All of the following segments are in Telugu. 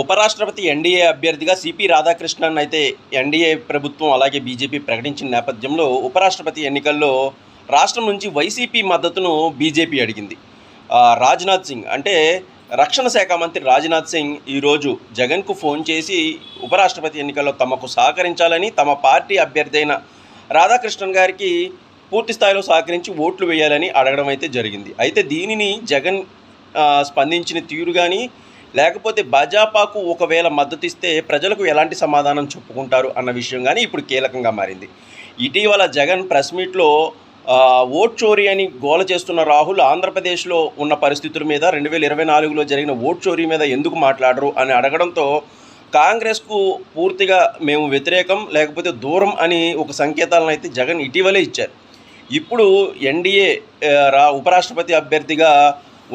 ఉపరాష్ట్రపతి ఎన్డీఏ అభ్యర్థిగా సిపి రాధాకృష్ణన్ అయితే ఎన్డీఏ ప్రభుత్వం అలాగే బీజేపీ ప్రకటించిన నేపథ్యంలో ఉపరాష్ట్రపతి ఎన్నికల్లో రాష్ట్రం నుంచి వైసీపీ మద్దతును బీజేపీ అడిగింది. రాజ్నాథ్ సింగ్ అంటే రక్షణ శాఖ మంత్రి రాజ్నాథ్ సింగ్ ఈరోజు జగన్కు ఫోన్ చేసి ఉపరాష్ట్రపతి ఎన్నికల్లో తమకు సహకరించాలని తమ పార్టీ అభ్యర్థి అయిన రాధాకృష్ణన్ గారికి పూర్తి స్థాయిలో సహకరించి ఓట్లు వేయాలని అడగడం అయితే జరిగింది. అయితే దీనిని జగన్ స్పందించిన తీరు కానీ లేకపోతే భాజపాకు ఒకవేళ మద్దతు ఇస్తే ప్రజలకు ఎలాంటి సమాధానం చెప్పుకుంటారు అన్న విషయం కానీ ఇప్పుడు కీలకంగా మారింది. ఇటీవల జగన్ ప్రెస్ మీట్లో ఓట్ చోరీ అని గోల చేస్తున్న రాహుల్ ఆంధ్రప్రదేశ్లో ఉన్న పరిస్థితుల మీద రెండు వేల ఇరవై నాలుగులో జరిగిన ఓట్ చోరీ మీద ఎందుకు మాట్లాడరు అని అడగడంతో కాంగ్రెస్కు పూర్తిగా మేము వ్యతిరేకం లేకపోతే దూరం అని ఒక సంకేతాలను అయితే జగన్ ఇటీవలే ఇచ్చారు. ఇప్పుడు ఎన్డీఏ రా ఉపరాష్ట్రపతి అభ్యర్థిగా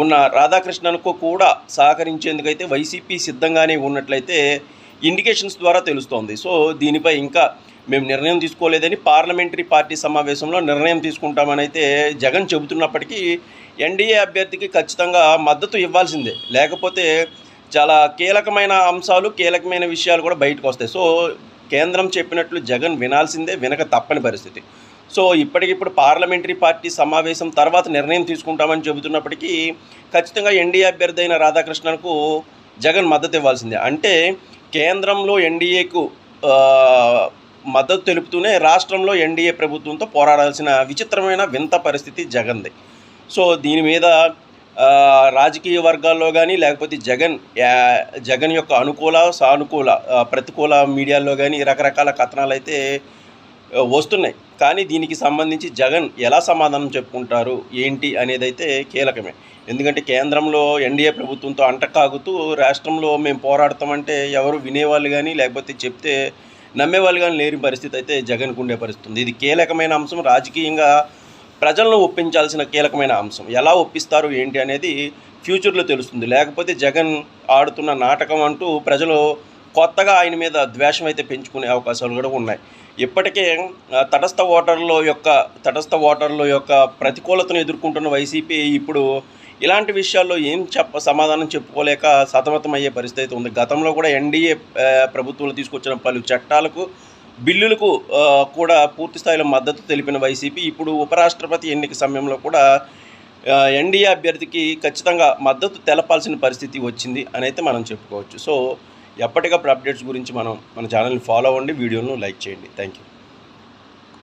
ఉన్న రాధాకృష్ణన్కు కూడా సహకరించేందుకైతే వైసీపీ సిద్ధంగానే ఉన్నట్లయితే ఇండికేషన్స్ ద్వారా తెలుస్తోంది. సో దీనిపై ఇంకా మేము నిర్ణయం తీసుకోలేదని పార్లమెంటరీ పార్టీ సమావేశంలో నిర్ణయం తీసుకుంటామని అయితే జగన్ చెబుతున్నప్పటికీ ఎన్డీఏ అభ్యర్థికి ఖచ్చితంగా మద్దతు ఇవ్వాల్సిందే. లేకపోతే చాలా కీలకమైన అంశాలు కీలకమైన విషయాలు కూడా బయటకు వస్తాయి. సో కేంద్రం చెప్పినట్లు జగన్ వినాల్సిందే వినక తప్పని పరిస్థితి. సో ఇప్పటికిప్పుడు పార్లమెంటరీ పార్టీ సమావేశం తర్వాత నిర్ణయం తీసుకుంటామని చెబుతున్నప్పటికీ ఖచ్చితంగా ఎన్డీఏ అభ్యర్థి అయిన రాధాకృష్ణన్కు జగన్ మద్దతు ఇవ్వాల్సిందే. అంటే కేంద్రంలో ఎన్డీఏకు మద్దతు తెలుపుతూనే రాష్ట్రంలో ఎన్డీఏ ప్రభుత్వంతో పోరాడాల్సిన విచిత్రమైన వింత పరిస్థితి జగన్ది. సో దీని మీద రాజకీయ వర్గాల్లో కానీ లేకపోతే జగన్ జగన్ యొక్క అనుకూల సానుకూల ప్రతికూల మీడియాల్లో కానీ రకరకాల కథనాలు అయితే వస్తున్నాయి. కానీ దీనికి సంబంధించి జగన్ ఎలా సమాధానం చెప్పుకుంటారు? ఏంటి అనేది అయితే కీలకమే. ఎందుకంటే కేంద్రంలో ఎన్డీఏ ప్రభుత్వంతో అంటకాగుతూ రాష్ట్రంలో మేము పోరాడతామంటే ఎవరు వినేవాళ్ళు కానీ లేకపోతే చెప్తే నమ్మేవాళ్ళు కానీ లేని పరిస్థితి అయితే జగన్కు ఉండే పరిస్థితి ఇది కీలకమైన అంశం. రాజకీయంగా ప్రజలను ఒప్పించాల్సిన కీలకమైన అంశం. ఎలా ఒప్పిస్తారు ఏంటి అనేది ఫ్యూచర్లో తెలుస్తుంది. లేకపోతే జగన్ ఆడుతున్న నాటకం అంటూ ప్రజలు కొత్తగా ఆయన మీద ద్వేషం అయితే పెంచుకునే అవకాశాలు కూడా ఉన్నాయి. ఇప్పటికే తటస్థ ఓటర్ల యొక్క తటస్థ ఓటర్ల యొక్క ప్రతికూలతను ఎదుర్కొంటున్న వైసీపీ ఇప్పుడు ఇలాంటి విషయాల్లో ఏం చెప్ప సమాధానం చెప్పుకోలేక సతమతం అయ్యే పరిస్థితి అయితే ఉంది. గతంలో కూడా ఎన్డీఏ ప్రభుత్వంలో తీసుకొచ్చిన పలు చట్టాలకు బిల్లులకు కూడా పూర్తి స్థాయిలో మద్దతు తెలిపిన వైసీపీ ఇప్పుడు ఉపరాష్ట్రపతి ఎన్నిక సమయంలో కూడా ఎన్డీఏ అభ్యర్థికి ఖచ్చితంగా మద్దతు తెలపాల్సిన పరిస్థితి వచ్చింది అని అయితే మనం చెప్పుకోవచ్చు. సో ఎప్పటికప్పుడు అప్డేట్స్ గురించి మనం మన ఛానల్ని ఫాలో అవ్వండి వీడియోను లైక్ చేయండి. Thank you